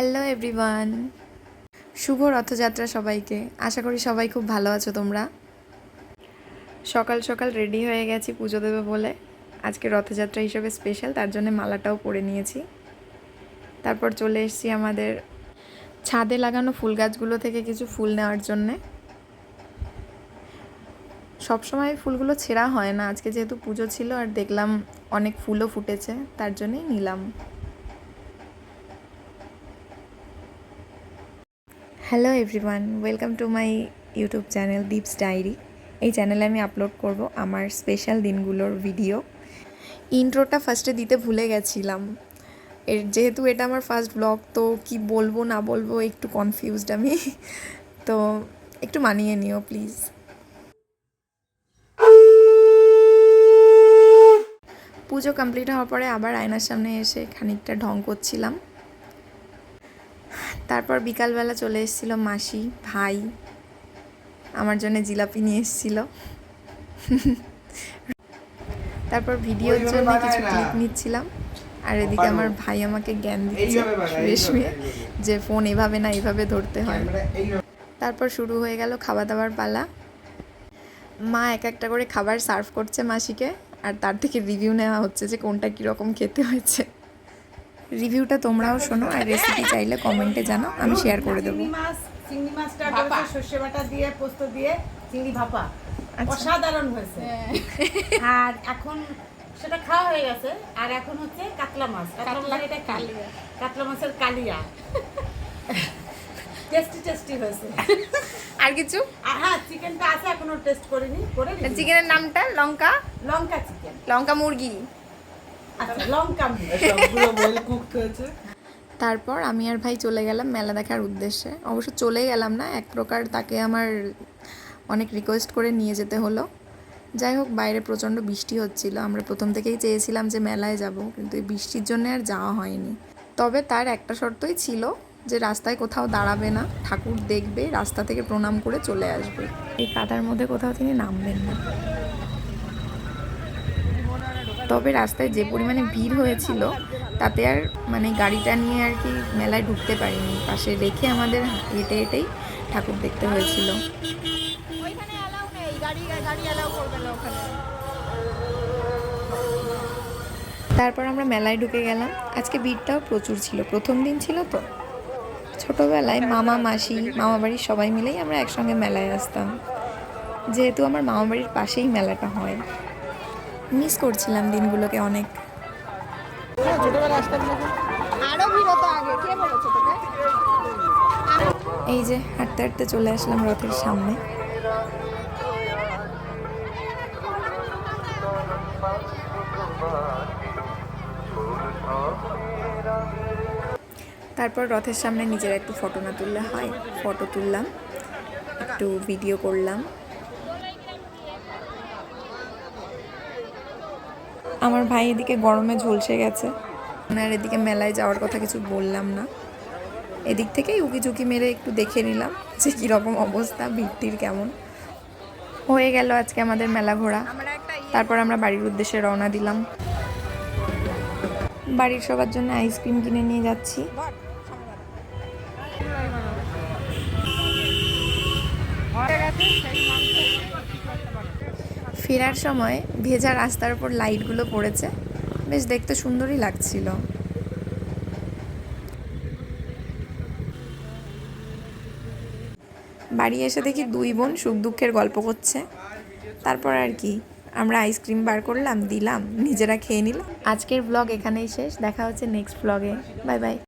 Hello everyone শুভ রথযাত্রা সবাইকে। আশা করি সবাই খুব ভালো আছো তোমরা। সকাল সকাল রেডি হয়ে গেছি পুজো দেবে বলে। আজকে রথযাত্রা হিসেবে স্পেশাল তার জন্য মালাটাও পরে নিয়েছি। তারপর চলে এসেছি আমাদের ছাদে লাগানো ফুল গাছগুলো থেকে কিছু ফুল নেওয়ার জন্যে। সবসময় ফুলগুলো ছেঁড়া হয় না। আজকে যেহেতু পুজো ছিল আর দেখলাম অনেক ফুলও ফুটেছে, তার জন্যই নিলাম। Hello everyone welcome to my YouTube channel Deep's diary এই চ্যানেলে আমি আপলোড করব আমার স্পেশাল দিনগুলোর ভিডিও ইন্ট্রোটা ফার্স্টে দিতে ভুলে গেছিলাম। এর যেহেতু এটা আমার ফার্স্ট ব্লগ তো কি বলব, না বলব, একটু কনফিউজড আমি। তো একটু মানিয়ে নিও প্লিজ পুজো কমপ্লিট হওয়ার পরে আবার আয়নার সামনে এসে খানিকটা ঢং করছিলাম। তারপর বিকালবেলা চলে এসেছিল মাসি ভাই আমার জন্য জিলাপি নিয়ে এসেছিল। তারপর ভিডিওর জন্য কিছু ক্লিপ নিচ্ছিলাম। আর এদিকে আমার ভাই আমাকে জ্ঞান দিচ্ছে শুয়ে শুয়ে যে ফোন এভাবে না এভাবে ধরতে হয়। তারপর শুরু হয়ে গেল খাওয়া দাওয়ার পালা। মা এক একটা করে খাবার সার্ভ করছে মাসিকে আর তার থেকে রিভিউ নেওয়া হচ্ছে যে কোনটা কীরকম খেতে হয়েছে। রিভিউটা তোমরাও শোনো আর রেসিপি চাইলে কমেন্টে জানাও আমি শেয়ার করে দেবো। চিংড়ি মাছ চিংড়ি মাছটা সর্ষে বাটা দিয়ে পোস্ত দিয়ে চিংড়ি ভাপা। অসাধারণ হয়েছে। আর এখন সেটা খাওয়া হয়ে গেছে আর এখন হচ্ছে কাতলা মাছ। কাতলা মাছের এটা কালিয়া। কাতলা মাছের কালিয়া। টেস্টি টেস্টি হয়েছে। আর কিছু? হ্যাঁ চিকেনটা আছে এখনও টেস্ট করিনি করে চিকেনের নামটা? লঙ্কা? লঙ্কা চিকেন লঙ্কা মুরগি। লঙ্কা তারপর আমি আর ভাই চলে গেলাম মেলা দেখার উদ্দেশ্যে। অবশ্য চলে গেলাম না, এক প্রকার তাকে আমার অনেক রিকোয়েস্ট করে নিয়ে যেতে হলো। যাই হোক, বাইরে প্রচণ্ড বৃষ্টি হচ্ছিল। আমরা প্রথম থেকেই চেয়েছিলাম যে মেলায় যাব, কিন্তু এই বৃষ্টির জন্য আর যাওয়া হয়নি। তবে তার একটা শর্তই ছিল যে রাস্তায় কোথাও দাঁড়াবে না, ঠাকুর দেখবে, রাস্তা থেকে প্রণাম করে চলে আসবে। এই কাদার মধ্যে কোথাও তিনি নামবেন না। তবে রাস্তায় যে পরিমাণে ভিড় হয়েছিল তাতে আর মানে গাড়িটা নিয়ে আর কি মেলায় ঢুকতে পারিনি। পাশে রেখে আমাদের হেঁটে হেঁটেই ঠাকুর দেখতে হয়েছিল। তারপর আমরা মেলায় ঢুকে গেলাম। আজকে ভিড়টাও প্রচুর ছিল প্রথম দিন ছিল তো। ছোটবেলায় মামা মাসি মামা বাড়ির সবাই মিলেই আমরা একসঙ্গে মেলায় আসতাম। যেহেতু আমার মামা বাড়ির পাশেই মেলাটা হয়। মিস করছিলাম দিনগুলোকে অনেক। এই যে হাঁটতে হাঁটতে চলে আসলাম রথের সামনে। তারপর রথের সামনে নিজের একটু ফটো না তুললে হয়। ফটো তুললাম একটু ভিডিও করলাম। আমার ভাই এদিকে গরমে ঝলসে গেছে। ওনার এদিকে মেলায় যাওয়ার কথা কিছু বললাম না। এদিক থেকেই উকি ঝুঁকি মেরে একটু দেখে নিলাম যে কীরকম অবস্থা ভিড়টির কেমন। হয়ে গেল আজকে আমাদের মেলা ঘোরা। তারপর আমরা বাড়ির উদ্দেশ্যে রওনা দিলাম। বাড়ির সবার জন্য আইসক্রিম কিনে নিয়ে যাচ্ছি। ফেরার সময় ভেজা রাস্তার উপর লাইটগুলো পড়েছে। বেশ দেখতে সুন্দরই লাগছিল। বাড়ি এসে দেখি দুই বোন সুখ দুঃখের গল্প করছে। তারপর আর কি, আমরা আইসক্রিম বার করলাম, দিলাম, নিজেরা খেয়ে নিলাম। আজকের ব্লগ এখানেই শেষ, দেখা হচ্ছে নেক্সট ব্লগে বাই বাই।